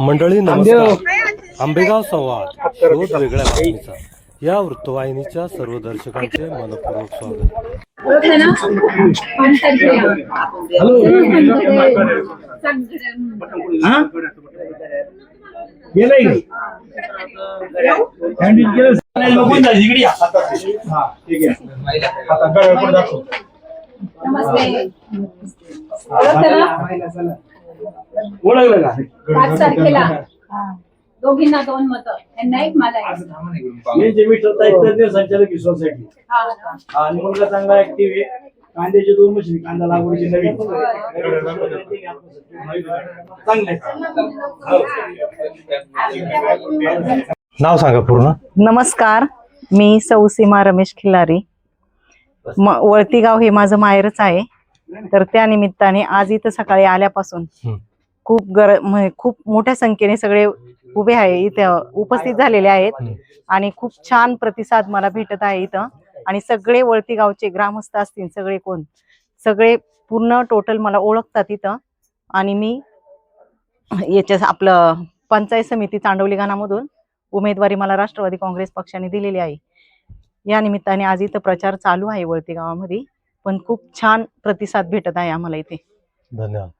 मंडळी नमस्कार. आंबेगाव. संवाद. शोध वेगळ्या बातमीचा. या वृत्तवाहिनीच्या सर्व दर्शकांचे मनपूर्वक स्वागत. गेलंय हा. ओळखलं पाच तारखेला. दोघींना दोन मत. त्यांना एक मला एक. हे जे मिस्टर तज्ञ संचालक सोसायटी. हा, हा. आणि मुलगा चांगला ऍक्टिव्ह आहे. कांद्याचे दोन मशीन कांदा लागवडीची नवीन. चांगले. नाव सांगा पूर्ण. नमस्कार. मी सौ सीमा रमेश खिल्लारी. म वळती गाव हे माझं माहेरच आहे. तर त्या निमित्ताने आज इथं सकाळी आल्यापासून. खूप गर म्हणजे खूप मोठ्या संख्येने सगळे उभे आहे इथे उपस्थित झालेले आहेत. हं. आणि खूप छान प्रतिसाद मला भेटत आहे इथं. आणि सगळे वळती गावचे ग्रामस्थ असतील सगळे कोण सगळे पूर्ण टोटल मला ओळखतात इथं. आणि मी याच्या आपलं पंचायत समिती चांडवली गाणामधून उमेदवारी मला राष्ट्रवादी काँग्रेस पक्षाने दिलेली आहे. या निमित्ताने आज इथं प्रचार चालू आहे वळती गावामध्ये. पण खूप छान प्रतिसाद भेटत आहे आम्हाला इथे. धन्यवाद.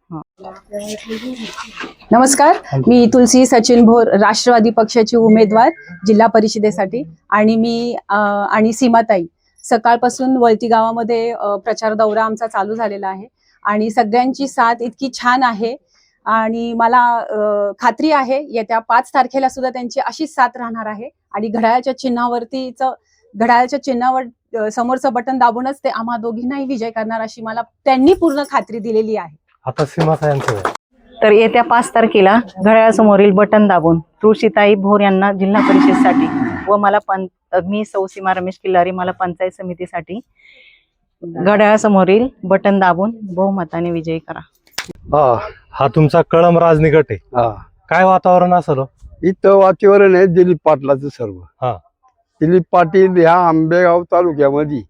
नमस्कार. मी तुलसी सचिन भोर राष्ट्रवादी पक्षाची उमेदवार जिल्हा परिषदेसाठी. आणि मी आणि सीमाताई. सकाळपासून वळती गावामध्ये प्रचार दौरा आमचा चालू झालेला आहे. आणि सगळ्यांची साथ इतकी छान आहे. आणि मला खात्री आहे येत्या पाच तारखेला सुद्धा त्यांची अशीच साथ राहणार आहे. आणि घड्याळाच्या चिन्हावरतीच घड्याळाच्या चिन्हावर समोरचं बटन दाबूनच ते आम्हा दोघींनाही विजय करणार अशी मला त्यांनी पूर्ण खात्री दिलेली आहे आता सीमा. तर येत्या पाच तारखेला घड्याळासमोरील बटन दाबून तुळशीताई भोर यांना जिल्हा परिषदसाठी व मला पं मी सौ सीमा रमेश किल्लारी मला पंचायत समितीसाठी घड्याळासमोरील बटन दाबून बहुमताने विजयी करा हा हा तुमचा कळम राजनिकट आहे हा काय वातावरण असेल हो? इथं वातावरण आहे दिलीप पाटलाचं सर्व हा. दिलीप पाटील ह्या आंबेगाव तालुक्यामध्ये.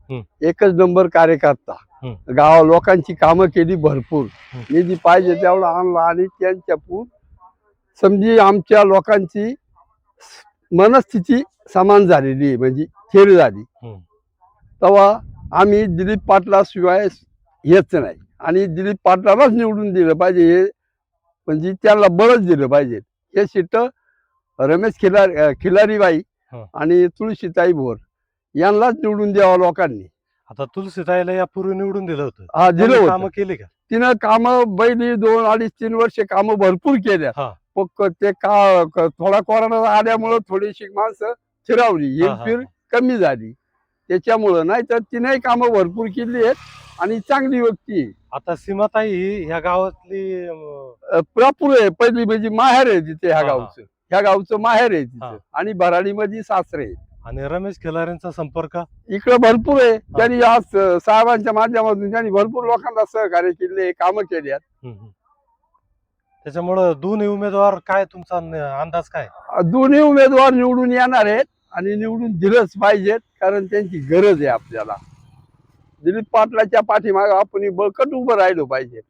एकच नंबर कार्यकर्ता. गाव लोकांची कामं केली भरपूर. निधी पाहिजे तेवढा आणला आणि त्यांच्या पू समजी आमच्या लोकांची मनस्थिती समान झालेली आहे म्हणजे खेळ झाली. तेव्हा आम्ही दिलीप पाटला शिवाय हेच नाही आणि दिलीप पाटलालाच निवडून दिलं पाहिजे हे म्हणजे त्याला बळच दिलं पाहिजे हे सीट रमेश खिलारी खिलारीबाई हं. आणि तुळशीताई भोर यांनाच निवडून द्यावं लोकांनी. आता तुलसीताईला यापूर्वी निवडून दिलं होतं. हा दिलं काम होतं. केली का? तिनं काम बैली दोन अडीच तीन वर्ष काम भरपूर केल्या हा. पक्क ते का क- थोडा कोरोना आल्यामुळं थोडीशी माणसं फिरावली. हा, हा, हेरफेर कमी झाली. त्याच्यामुळं नाही तर तिने कामं भरपूर केली आहेत आणि चांगली व्यक्ती आहे. आता सीमाताई ही ह्या गावातली अं, प्रॉपर आहे. पहिली म्हणजे माहेर आहे तिथे ह्या हा, हा. गावचं. ह्या गावचं माहेर आहे. तिथं. आणि भराडीमध्ये सासरे आहेत. आणि रमेश खिलाऱ्यांचा संपर्क? इकडं भरपूर आहे. त्यांनी आज अं, साहेबांच्या माध्यमातून त्यांनी भरपूर लोकांना सहकार्य केले कामं केली आहेत. त्याच्यामुळं दोन्ही उमेदवार काय तुमचा न- अंदाज काय? दोन्ही उमेदवार निवडून येणार आहेत आणि निवडून दिलंच पाहिजेत कारण त्यांची गरज आहे आपल्याला. दिलीप पाटलाच्या पाठीमागे आपण बळकट उभं राहिलो पाहिजे.